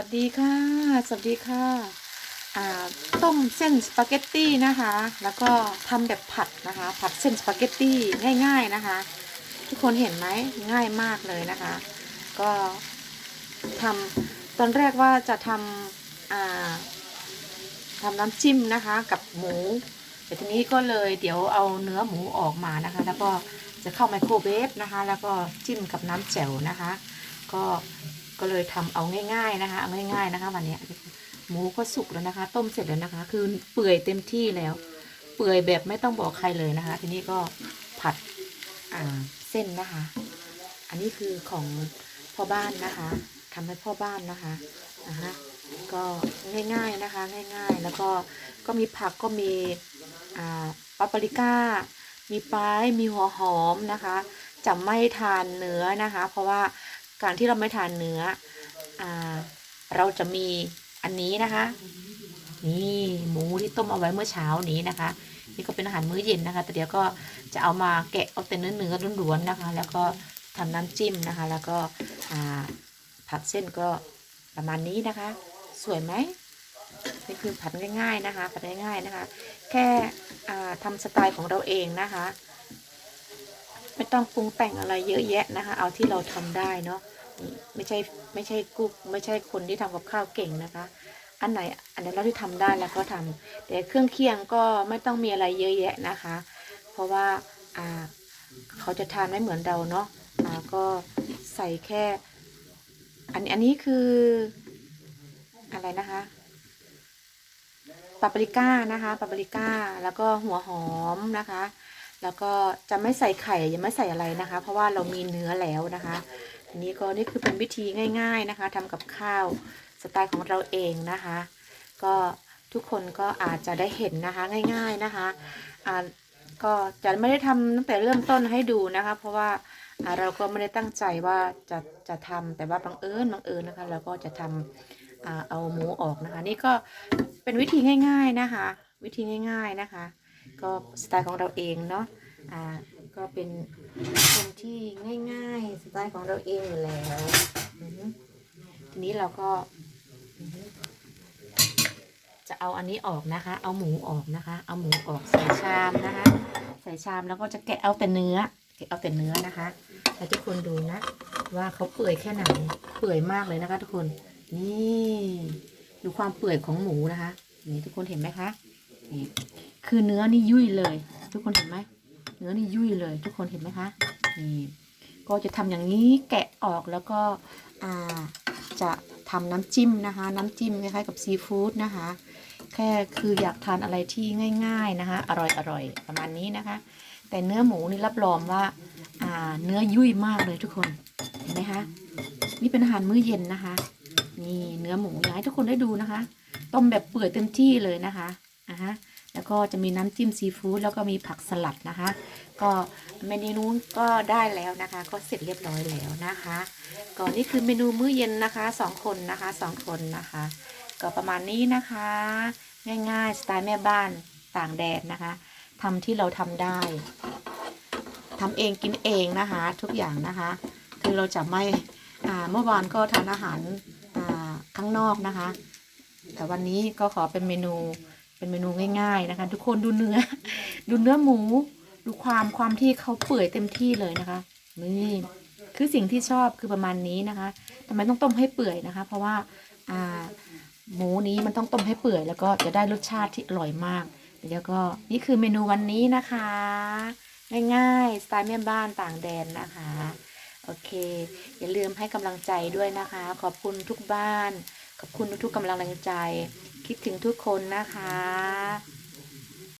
วัสดีค่ะ สวัสดีค่ะอ่าต้มเส้นสปาเกตตี้นะคะ แล้วก็ทำแบบผัดนะคะ ผัดเส้นสปาเกตตี้ง่าย ๆนะคะ ทุกคนเห็นไหมง่ายมากเลยนะคะ ก็ทำตอนแรกว่าจะทำอ่าทำน้ำจิ้มนะคะ กับหมู แต่ทีนี้ก็เลยเดี๋ยวเอาเนื้อหมูออกมานะคะ แล้วก็จะเข้าไมโครเวฟนะคะ แล้วก็จิ้มกับน้ำแจ่วนะคะ ก็ ก็เลยทำเอาง่าย ๆนะคะเอาง่าย ๆนะคะ วันนี้หมูก็สุกแล้วนะคะ ต้มเสร็จแล้วนะคะ คือเปื่อยเต็มที่แล้ว เปื่อยแบบไม่ต้องบอกใครเลยนะคะ ทีนี้ก็ผัดอ่าเส้นนะคะ อันนี้คือของพ่อบ้านนะคะทำให้พ่อบ้านนะคะนะฮะก็ง่ายๆนะคะ ง่าย ๆ แล้วก็ก็มีผักก็มีอ่าปาปริก้า มีปลายมีหัวหอมนะคะจะไม่ทานเนื้อนะคะ เพราะว่า การที่เราไม่ทานเนื้ออเราจะมีอันนี้นะคะ นี่หมูที่ต้มเอาไว้เมื่อเช้านี้นะคะ นี่ก็เป็นอาหารมื้อเย็นนะคะ แต่เดี๋ยวก็จะเอามาแกะเอาแต่เนื้อเนื้อล้วนๆนะคะ แล้วก็ทำน้ำจิ้มนะคะ แล้วก็ผัดเส้นก็ประมาณนี้นะคะ สวยไหมนี่คือผัดง่ายๆนะคะผัดง่ายๆนะคะ แค่อ่าทำสไตล์ของเราเองนะคะ ไม่ต้องปรุงแต่งอะไรเยอะแยะนะคะ เอาที่เราทำได้เนาะไม่ใช่ไม่ใช่กุ๊กไม่ใช่คนที่ทำกับข้าวเก่งนะคะ อันไหนอันไหนเราที่ทำได้แล้วก็ทำแต่เครื่องเคียงก็ไม่ต้องมีอะไรเยอะแยะนะคะ เพราะว่าอ่าเขาจะทานไม่เหมือนเราเนาะอ่าก็ใส่แค่ อันอันนี้คืออะไรนะคะปาปริก้านะคะปาปริก้าแล้วก็หัวหอมนะคะ แล้วก็จะไม่ใส่ไข่ยังไม่ใส่อะไรนะคะ เพราะว่าเรามีเนื้อแล้วนะคะอันนี้ก็นี่คือเป็นวิธีง่าย ๆนะคะทำกับข้าวสไตล์ของเราเองนะคะ ก็ทุกคนก็อาจจะได้เห็นนะคะง่าย ๆนะคะอ่าก็จะไม่ได้ทำตั้งแต่เริ่มต้นให้ดูนะคะ เพราะว่าเราก็ไม่ได้ตั้งใจว่าจะจะทำแต่ว่าบังเอิญบังเอิญนะคะเราก็จะทำอ่าเอาหมูออกนะคะ นี่ก็เป็นวิธีง่าย ๆนะคะ วิธีง่าย ๆนะคะ ก็สไตล์ของเราเองเนาะอ่าก็เป็นคนที่ง่ายๆสไตล์ของเราเองอยู่แล้วทีนี้เราก็จะเอาอันนี้ออกนะคะ เอาหมูออกนะคะ เอาหมูออกใส่ชามนะคะ ใส่ชามแล้วก็จะแกะเอาแต่เนื้อ แกะเอาแต่เนื้อนะคะให้ทุกคนดูนะ ว่าเขาเปื่อยแค่ไหน เปื่อยมากเลยนะคะ ทุกคน นี่ ดูความเปื่อยของหมูนะคะ นี่ทุกคนเห็นไหมคะ นี่ คือเนื้อนี่ยุ่ยเลย ทุกคนเห็นไหมเนื้อนี่ยุ่ยเลย ทุกคนเห็นไหมคะนี่ก็จะทำอย่างนี้แกะออกแล้วก็อ่าจะทำน้ำจิ้มนะคะ น้ำจิ้มคล้ายๆกับซีฟู้ดนะคะ แค่คืออยากทานอะไรที่ง่าย ๆนะคะ อร่อยๆประมาณนี้นะคะ แต่เนื้อหมูนี่รับรองว่าอ่าเนื้อยุ่ยมากเลยทุกคนเห็นไหมคะนี่เป็นอาหารมื้อเย็นนะคะนี่เนื้อหมูอยากให้ทุกคนได้ดูนะคะ ต้มแบบเปื่อยเต็มที่เลยนะคะอ่าฮะ แล้วก็จะมีน้ำจิ้มซีฟู้ดแล้วก็มีผักสลัดนะคะ ก็เมนูนู้นก็ได้แล้วนะคะ ก็เสร็จเรียบร้อยแล้วนะคะก็นี่คือเมนูมื้อเย็นนะคะสองคนนะคะสองคนนะคะ ก็ประมาณนี้นะคะ ง่ายๆสไตล์แม่บ้านต่างแดนนะคะทำที่เราทำได้ทำเองกินเองนะคะ ทุกอย่างนะคะ คือเราจะไม่อ่าเมื่อวานก็ทานอาหารอ่าข้างนอกนะคะ แต่วันนี้ก็ขอเป็นเมนู เป็นเมนูง่าย ๆนะคะ ทุกคนดูเนื้อ ดูเนื้อหมู ดูความความที่เขาเปื่อยเต็มที่เลยนะคะนี่คือสิ่งที่ชอบคือประมาณนี้นะคะทำไมต้องต้มให้เปื่อยนะคะ เพราะว่าอ่าหมูนี้มันต้องต้มให้เปื่อย แล้วก็จะได้รสชาติที่อร่อยมากแล้วก็นี่คือเมนูวันนี้นะคะ ง่ายๆสไตล์แม่บ้านต่างแดนนะคะ โอเค อย่าลืมให้กำลังใจด้วยนะคะ ขอบคุณทุกบ้าน ขอบคุณทุกๆกำลังใจ คิดถึงทุกคนนะคะ